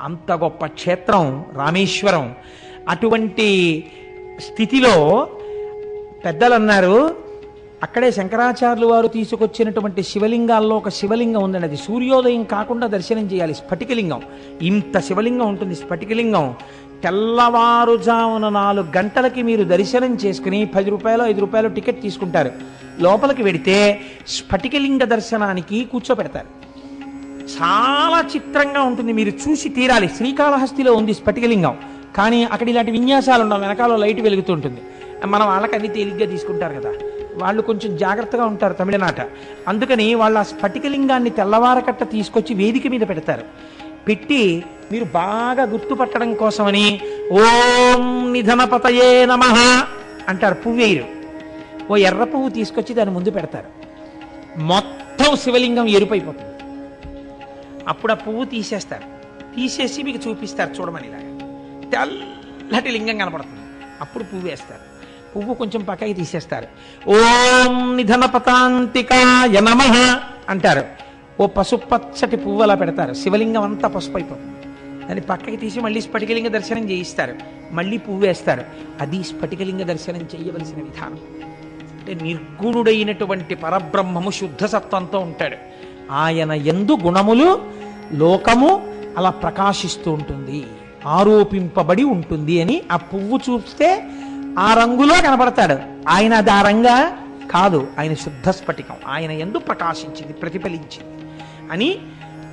అంత గొప్ప క్షేత్రం రామేశ్వరం. అటువంటి స్థితిలో పెద్దలు అన్నారు అక్కడే శంకరాచార్యులు వారు తీసుకొచ్చినటువంటి శివలింగాల్లో ఒక శివలింగం ఉందండి. అది సూర్యోదయం కాకుండా దర్శనం చేయాలి. స్ఫటికలింగం. ఇంత శివలింగం ఉంటుంది స్ఫటికలింగం. తెల్లవారుజామున నాలుగు గంటలకి మీరు దర్శనం చేసుకుని పది రూపాయలు ఐదు రూపాయలు టికెట్ తీసుకుంటారు. లోపలికి వెడితే స్ఫటికలింగ దర్శనానికి కూర్చోపెడతారు. చాలా చిత్రంగా ఉంటుంది. మీరు చూసి తీరాలి. శ్రీకాళహస్తిలో ఉంది స్ఫటికలింగం. కానీ అక్కడ ఇలాంటి విన్యాసాలు ఉండవు. వెనకాల లైట్ వెలుగుతూ ఉంటుంది. మనం వాళ్ళకి అన్ని తేలిగ్గా తీసుకుంటారు కదా. వాళ్ళు కొంచెం జాగ్రత్తగా ఉంటారు తమిళనాట. అందుకని వాళ్ళు ఆ స్ఫటికలింగాన్ని తెల్లవారకట్ట తీసుకొచ్చి వేదిక మీద పెడతారు. పెట్టి మీరు బాగా గుర్తుపట్టడం కోసమని ఓం నిధనపతయే నమ అంటారు పువ్వేరు ఓ ఎర్ర పువ్వు తీసుకొచ్చి దాని ముందు పెడతారు. మొత్తం శివలింగం ఎరుపైపోతుంది అప్పుడు ఆ పువ్వు తీసేస్తారు. తీసేసి మీకు చూపిస్తారు చూడమని ఇలాగ. తెల్లటి లింగం కనపడుతుంది. అప్పుడు పువ్వు వేస్తారు. పువ్వు కొంచెం పక్కకి తీసేస్తారు. ఓం నిధన పతాంతికాయ నమ అంటారు. ఓ పసుపచ్చటి పువ్వు అలా పెడతారు. శివలింగం అంతా పసుపు అయిపోతుంది దాన్ని పక్కకి తీసి మళ్ళీ స్ఫటికలింగ దర్శనం చేయిస్తారు. మళ్ళీ పువ్వు వేస్తారు. అది స్ఫటికలింగ దర్శనం చేయవలసిన విధానం. అంటే నిర్గుణుడైనటువంటి పరబ్రహ్మము శుద్ధ సత్వంతో ఉంటాడు. ఆయన ఎందు గుణములు లోకము అలా ప్రకాశిస్తూ ఉంటుంది ఆరోపింపబడి ఉంటుంది అని ఆ పువ్వు చూస్తే ఆ రంగులో కనబడతాడు ఆయన అది ఆ రంగా కాదు ఆయన శుద్ధ స్ఫటికం. ఆయన ఎందు ప్రకాశించింది ప్రతిఫలించింది అని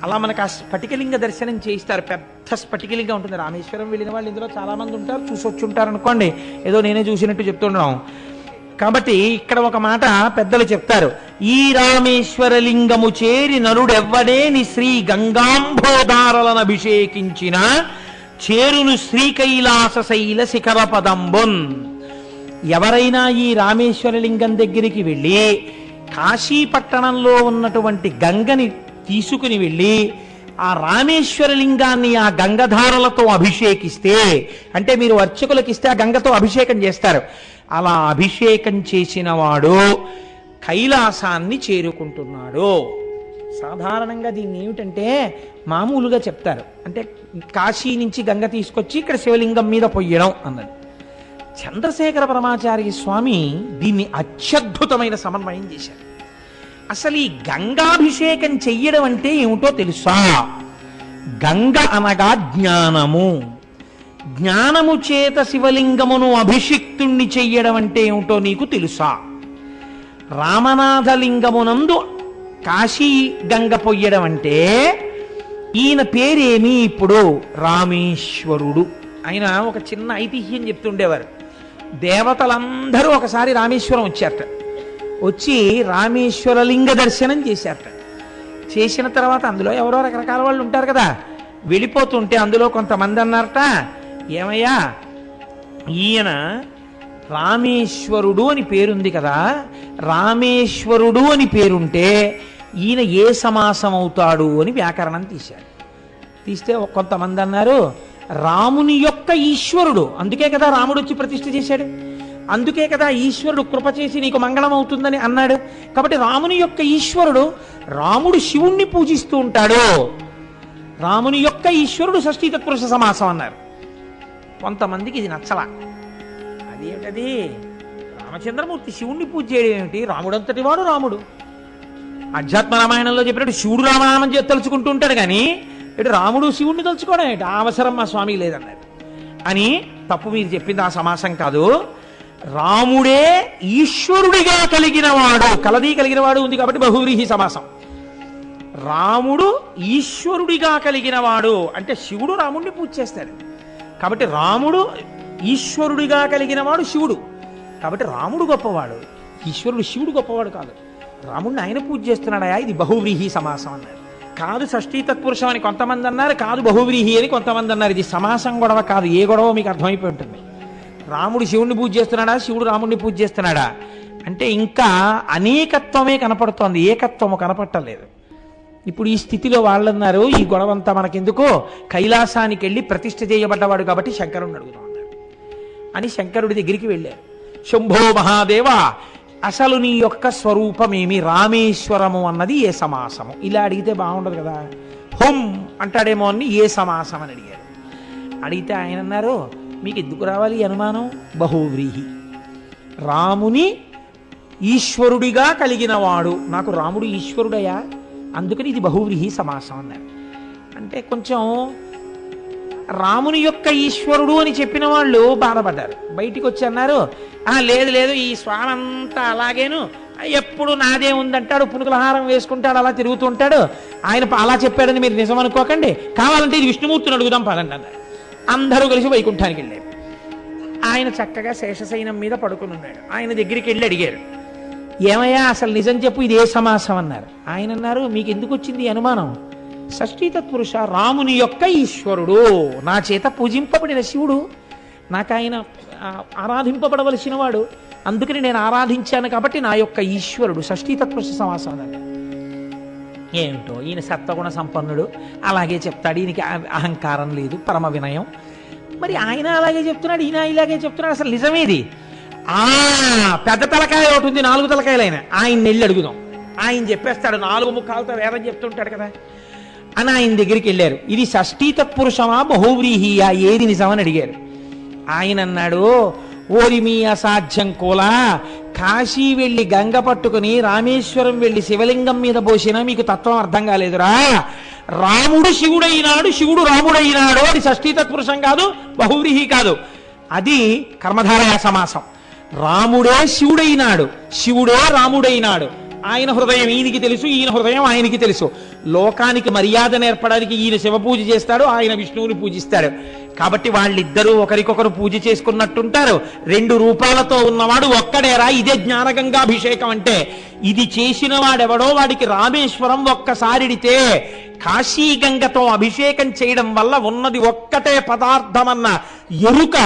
అలా మనకు ఆ స్ఫటికలింగ దర్శనం చేయిస్తారు. పెద్ద స్ఫటికలింగం ఉంటుంది. రామేశ్వరం వెళ్ళిన వాళ్ళు ఇందులో చాలామంది ఉంటారు చూసొచ్చుంటారు అనుకోండి. ఏదో నేనే చూసినట్టు చెప్తున్నాం కాబట్టి ఇక్కడ ఒక మాట పెద్దలు చెప్తారు. ఈ రామేశ్వరలింగము చేరి నరుడెవ్వడేని శ్రీ గంగాంబోదారలను అభిషేకించిన చేరును శ్రీకైలాస శైల శిఖర పదంబున్. ఎవరైనా ఈ రామేశ్వరలింగం దగ్గరికి వెళ్ళి కాశీపట్టణంలో ఉన్నటువంటి గంగని తీసుకుని వెళ్ళి ఆ రామేశ్వరలింగాన్ని ఆ గంగధారలతో అభిషేకిస్తే అంటే మీరు అర్చకులకు ఇస్తే ఆ గంగతో అభిషేకం చేస్తారు. అలా అభిషేకం చేసిన వాడు కైలాసాన్ని చేరుకుంటున్నాడు. సాధారణంగా దీన్ని ఏమిటంటే మామూలుగా చెప్తారు. అంటే కాశీ నుంచి గంగ తీసుకొచ్చి ఇక్కడ శివలింగం మీద పొయ్యడం అన్నది. చంద్రశేఖర పరమాచార్య స్వామి దీన్ని అత్యద్భుతమైన సమన్వయం చేశారు. అసలు ఈ గంగాభిషేకం చెయ్యడం అంటే ఏమిటో తెలుసా? గంగ అనగా జ్ఞానము. జ్ఞానము చేత శివలింగమును అభిషిక్తుణ్ణి చెయ్యడం అంటే ఏమిటో నీకు తెలుసా? రామనాథలింగమునందు కాశీ గంగ పొయ్యడం అంటే ఈయన పేరేమి ఇప్పుడు? రామేశ్వరుడు. ఆయన ఒక చిన్న ఐతిహ్యం చెప్తుండేవారు. దేవతలందరూ ఒకసారి రామేశ్వరం వచ్చారట. వచ్చి రామేశ్వర లింగ దర్శనం చేశారట. చేసిన తర్వాత అందులో ఎవరో రకరకాల వాళ్ళు ఉంటారు కదా. వెళ్ళిపోతుంటే అందులో కొంతమంది అన్నారట ఏమయ్యా ఈయన రామేశ్వరుడు అని పేరుంది కదా. రామేశ్వరుడు అని పేరుంటే ఈయన ఏ సమాసం అవుతాడు అని వ్యాకరణం తీశాడు తీస్తే కొంతమంది అన్నారు రాముని యొక్క ఈశ్వరుడు అందుకే కదా రాముడు వచ్చి ప్రతిష్ఠ చేశాడు. అందుకే కదా ఈశ్వరుడు కృప చేసి నీకు మంగళం అవుతుందని అన్నాడు. కాబట్టి రాముని యొక్క ఈశ్వరుడు రాముడు శివుణ్ణి పూజిస్తూ ఉంటాడు. రాముని యొక్క ఈశ్వరుడు షష్ఠీ తత్పురుష సమాసం అన్నారు. కొంతమందికి ఇది నచ్చల. అదేమిటది రామచంద్రమూర్తి శివుణ్ణి పూజ చేయడం ఏమిటి? రాముడంతటి వాడు రాముడు. అధ్యాత్మ రామాయణంలో చెప్పినట్టు శివుడు రామనామం తలుచుకుంటూ ఉంటాడు కానీ ఇటు రాముడు శివుణ్ణి తలుచుకోవడం ఏంటి ఆ అవసరం మా స్వామి లేదన్నారు. అని తప్పు మీరు చెప్పింది ఆ సమాసం కాదు. రాముడే ఈశ్వరుడిగా కలిగినవాడు. కలది కలిగినవాడు ఉంది కాబట్టి బహువ్రీహి సమాసం. రాముడు ఈశ్వరుడిగా కలిగినవాడు. అంటే శివుడు రాముడిని పూజ చేస్తాడు. కాబట్టి రాముడు ఈశ్వరుడిగా కలిగినవాడు శివుడు. కాబట్టి రాముడు గొప్పవాడు. ఈశ్వరుడు శివుడు గొప్పవాడు కాదు. రాముడిని ఆయన పూజ చేస్తున్నాడయా ఇది బహువ్రీహి సమాసం అన్నారు. కాదు షష్ఠీ తత్పురుషం అని కొంతమంది అన్నారు కాదు బహువ్రీహి అని కొంతమంది అన్నారు. ఇది సమాసం గొడవ కాదు. ఏ గొడవ మీకు అర్థమైపోయి ఉంటుంది. రాముడు శివుణ్ణి పూజ చేస్తున్నాడా? శివుడు రాముడిని పూజ చేస్తున్నాడా? అంటే ఇంకా అనేకత్వమే కనపడుతోంది. ఏకత్వము కనపట్టలేదు. ఇప్పుడు ఈ స్థితిలో వాళ్ళన్నారు. ఈ గొడవంతా మనకెందుకో? కైలాసానికి వెళ్ళి ప్రతిష్ఠ చేయబడ్డవాడు కాబట్టి శంకరుణ్ణి అడుగుతున్నాడు అని శంకరుడి దగ్గరికి వెళ్ళారు. శంభో మహాదేవ అసలు నీ యొక్క స్వరూపమేమి? రామేశ్వరము అన్నది ఏ సమాసము? ఇలా అడిగితే బాగుండదు కదా. హోం అంటాడేమో అని ఏ సమాసం అని అడిగారు. అడిగితే ఆయన అన్నారు మీకు ఎందుకు రావాలి అనుమానం? బహువ్రీహి. రాముని ఈశ్వరుడిగా కలిగినవాడు. నాకు రాముడు ఈశ్వరుడయా? అందుకని ఇది బహువ్రీహి సమాసం అన్నారు. అంటే కొంచెం రాముని యొక్క ఈశ్వరుడు అని చెప్పిన వాళ్ళు బాధపడ్డారు. బయటికి వచ్చి అన్నారు "ఆ, లేదు లేదు ఈ స్వామి అంతా అలాగేను. ఎప్పుడు నాదే ఉందంటాడు పునుకులహారం వేసుకుంటాడు అలా తిరుగుతుంటాడు ఆయన అలా చెప్పాడని మీరు నిజం అనుకోకండి కావాలంటే ఇది విష్ణుమూర్తిని అడుగుదాం పదండి అన్నారు. అందరూ కలిసి వైకుంఠానికి వెళ్ళారు. ఆయన చక్కగా శేషశయనం మీద పడుకుని ఉన్నాడు. ఆయన దగ్గరికి వెళ్ళి అడిగారు ఏమయ్యా అసలు నిజం చెప్పు ఇదే సమాసం అన్నారు. ఆయన అన్నారు మీకు ఎందుకు వచ్చింది అనుమానం? షష్ఠీ తత్పురుష రాముని యొక్క ఈశ్వరుడు. నా చేత పూజింపబడిన శివుడు. నాకు ఆయన ఆరాధింపబడవలసిన వాడు. అందుకని నేను ఆరాధించాను కాబట్టి నా యొక్క ఈశ్వరుడు. షష్ఠీ తత్పురుష సమాసం అన్నారు. ఏమిటో ఈయన సత్వగుణ సంపన్నుడు. అలాగే చెప్తాడు. ఈయనకి అహంకారం లేదు. పరమ వినయం. మరి ఆయన అలాగే చెప్తున్నాడు ఈయన ఇలాగే చెప్తున్నాడు. అసలు నిజమేది? ఆ పెద్ద తలకాయ ఒకటి ఉంది నాలుగు తలకాయలైన. ఆయన వెళ్ళి అడుగుదాం. ఆయన చెప్పేస్తాడు నాలుగు ముఖాలతో వేదం చెప్తుంటాడు కదా. అని ఆయన దగ్గరికి వెళ్ళారు. ఇది షష్ఠీ తత్పురుషమా బహువ్రీహియా? ఏది నిజమని అడిగారు. ఆయన అన్నాడు ఓరి మీ అసాధ్యం కోలా. కాశీ వెళ్ళి గంగ పట్టుకుని రామేశ్వరం వెళ్ళి శివలింగం మీద పోసినా మీకు తత్వం అర్థం కాలేదురా. రాముడు శివుడైనాడు శివుడు రాముడైనాడు అది షష్ఠీ తత్పురుషం కాదు బహువ్రీహి కాదు. అది కర్మధారయ సమాసం. రాముడే శివుడైనాడు శివుడే రాముడైనాడు. ఆయన హృదయం ఈయనకి తెలుసు ఈయన హృదయం ఆయనకి తెలుసు. లోకానికి మర్యాద నేర్పడానికి ఈయన శివ పూజ చేస్తాడు ఆయన విష్ణువుని పూజిస్తాడు. కాబట్టి వాళ్ళిద్దరూ ఒకరికొకరు పూజ చేసుకున్నట్టుంటారు. రెండు రూపాలతో ఉన్నవాడు ఒక్కడేరా ఇదే జ్ఞానగంగాభిషేకం అంటే. ఇది చేసిన వాడెవడో వాడికి రామేశ్వరం ఒక్కసారిడితే కాశీ గంగతో అభిషేకం చేయడం వల్ల ఉన్నది ఒక్కటే పదార్థమన్న ఎరుక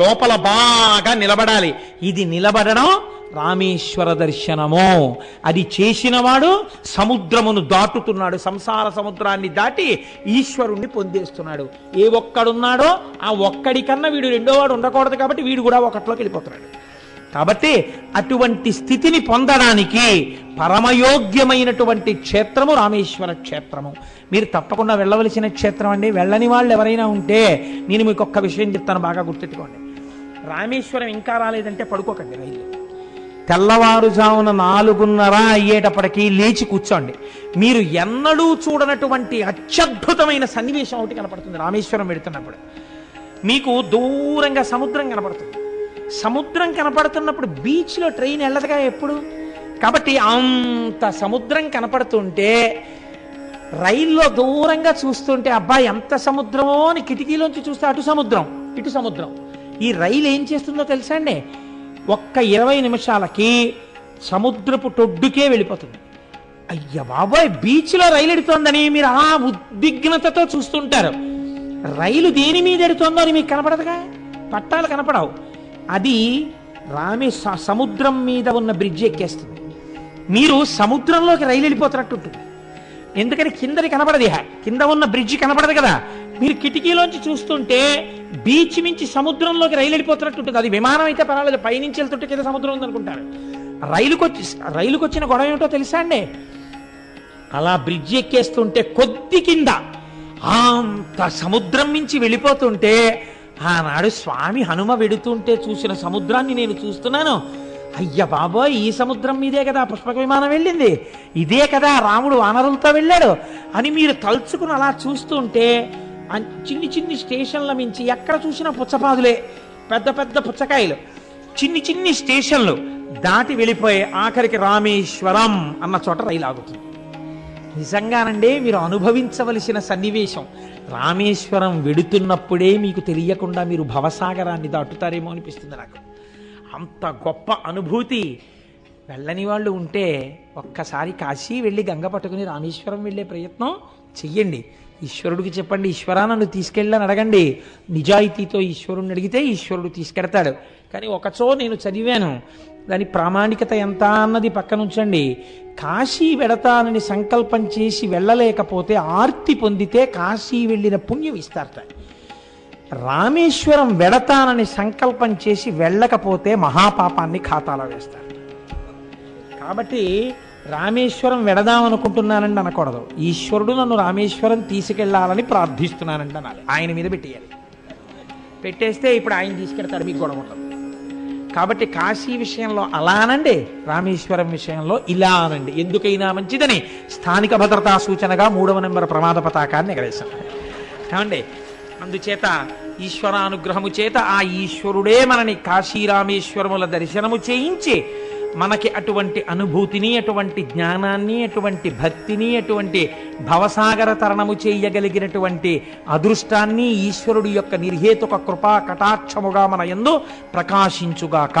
లోపల బాగా నిలబడాలి. ఇది నిలబడడం రామేశ్వర దర్శనము. అది చేసినవాడు సముద్రమును దాటుతున్నాడు. సంసార సముద్రాన్ని దాటి ఈశ్వరుణ్ణి పొందేస్తున్నాడు. ఏ ఒక్కడున్నాడో ఆ ఒక్కడి కన్నా వీడు రెండోవాడు ఉండకూడదు కాబట్టి వీడు కూడా ఒకటిలోకి వెళ్ళిపోతున్నాడు. కాబట్టి అటువంటి స్థితిని పొందడానికి పరమయోగ్యమైనటువంటి క్షేత్రము రామేశ్వర క్షేత్రము. మీరు తప్పకుండా వెళ్ళవలసిన క్షేత్రం అండి. వెళ్ళని వాళ్ళు ఎవరైనా ఉంటే నేను మీకు ఒక్క విషయం చెప్తాను బాగా గుర్తెట్టుకోండి రామేశ్వరం ఇంకా రాలేదంటే పడుకోకండి రైలు. తెల్లవారుజామున నాలుగున్నర అయ్యేటప్పటికీ లేచి కూర్చోండి. మీరు ఎన్నడూ చూడనటువంటి అత్యద్భుతమైన సన్నివేశం ఒకటి కనపడుతుంది రామేశ్వరం వెళుతున్నప్పుడు. మీకు దూరంగా సముద్రం కనపడుతుంది. సముద్రం కనపడుతున్నప్పుడు బీచ్లో ట్రైన్ వెళ్ళదుగా ఎప్పుడు? కాబట్టి అంత సముద్రం కనపడుతుంటే రైల్లో దూరంగా చూస్తుంటే అబ్బా ఎంత సముద్రమో అని కిటికీలోంచి చూస్తే అటు సముద్రం ఇటు సముద్రం. ఈ రైలు ఏం చేస్తుందో తెలుసా అండి? ఒక్క ఇరవై నిమిషాలకి సముద్రపు టొడ్డుకే వెళ్ళిపోతుంది. అయ్య బాబాయ్ బీచ్లో రైలు ఎడుతోందని మీరు ఆ ఉద్విగ్నతతో చూస్తుంటారు. రైలు దేని మీద ఎడుతోందో అని మీకు కనపడదుగా? పట్టాలు కనపడవు. అది రామే స- సముద్రం మీద ఉన్న బ్రిడ్జ్ ఎక్కేస్తుంది. మీరు సముద్రంలోకి రైలు వెళ్ళిపోతున్నట్టు ఉంటుంది ఎందుకని కిందది కనపడదు కింద ఉన్న బ్రిడ్జ్ కనపడదు కదా. మీరు కిటికీలోంచి చూస్తుంటే బీచ్ నుంచి సముద్రంలోకి రైలు వెళ్ళిపోతున్నట్టు ఉంటుంది అది విమానం అయితే పర్వాలేదు పైనుంచి వెళ్తుంటే కింద సముద్రం ఉందనుకుంటారు. రైలుకొచ్చి వచ్చి గొడవ ఏమిటో తెలుసా అండి? అలా బ్రిడ్జ్ ఎక్కేస్తుంటే కొద్ది కింద అంత సముద్రం మించి వెళ్ళిపోతుంటే ఆనాడు స్వామి హనుమ వెడుతుంటే చూసిన సముద్రాన్ని నేను చూస్తున్నాను. అయ్య బాబోయ్ ఈ సముద్రం మీదే కదా పుష్పక విమానం వెళ్ళింది. ఇదే కదా రాముడు వానరులతో వెళ్ళాడు. అని మీరు తలుచుకుని అలా చూస్తుంటే చిన్ని చిన్ని స్టేషన్ల మించి ఎక్కడ చూసినా పుచ్చపాదులే. పెద్ద పెద్ద పుచ్చకాయలు. చిన్ని చిన్ని స్టేషన్లు దాటి వెళ్ళిపోయి ఆఖరికి రామేశ్వరం అన్న చోట రైలు ఆగుతుంది. నిజంగానండి మీరు అనుభవించవలసిన సన్నివేశం. రామేశ్వరం వెడుతున్నప్పుడే మీకు తెలియకుండా మీరు భవసాగరాన్ని దాటుతారేమో అనిపిస్తుంది నాకు. అంత గొప్ప అనుభూతి. వెళ్ళని వాళ్ళు ఉంటే ఒక్కసారి కాశీ వెళ్ళి గంగ పట్టుకుని రామేశ్వరం వెళ్ళే ప్రయత్నం చెయ్యండి. ఈశ్వరుడికి చెప్పండి ఈశ్వరా నన్ను తీసుకెళ్ళని అడగండి. నిజాయితీతో ఈశ్వరుడిని అడిగితే ఈశ్వరుడు తీసుకెడతాడు. కానీ ఒకచో నేను చదివాను. దాని ప్రామాణికత ఎంత అన్నది పక్కనుంచండి కాశీ వెడతానని సంకల్పం చేసి వెళ్ళలేకపోతే ఆర్తి పొందితే కాశీ వెళ్ళిన పుణ్యం ఇస్తారట రామేశ్వరం వెడతానని సంకల్పం చేసి వెళ్ళకపోతే మహాపాపాన్ని ఖాతాలో వేస్తారు. కాబట్టి రామేశ్వరం వెడదాం అనుకుంటున్నానండి అనకూడదు. ఈశ్వరుడు నన్ను రామేశ్వరం తీసుకెళ్ళాలని ప్రార్థిస్తున్నానండి అనాలి. ఆయన మీద పెట్టేయాలి. పెట్టేస్తే ఇప్పుడు ఆయన తీసుకెడతాడు మీకు గొడవ ఉండదు. కాబట్టి కాశీ విషయంలో అలా అనండి రామేశ్వరం విషయంలో ఇలా అనండి ఎందుకైనా మంచిదని స్థానిక భద్రతా సూచనగా మూడవ నెంబర్ ప్రమాద పతాకాన్ని ఎగరేశాను ఏమండి అందుచేత ఈశ్వరానుగ్రహము చేత ఆ ఈశ్వరుడే మనని కాశీరామేశ్వరముల దర్శనము చేయించి మనకి అటువంటి అనుభూతిని అటువంటి జ్ఞానాన్ని అటువంటి భక్తిని అటువంటి భవసాగర తరణము చేయగలిగినటువంటి అదృష్టాన్ని ఈశ్వరుడి యొక్క నిర్హేతుక కృపా కటాక్షముగా మన యందు ప్రకాశించుగాక.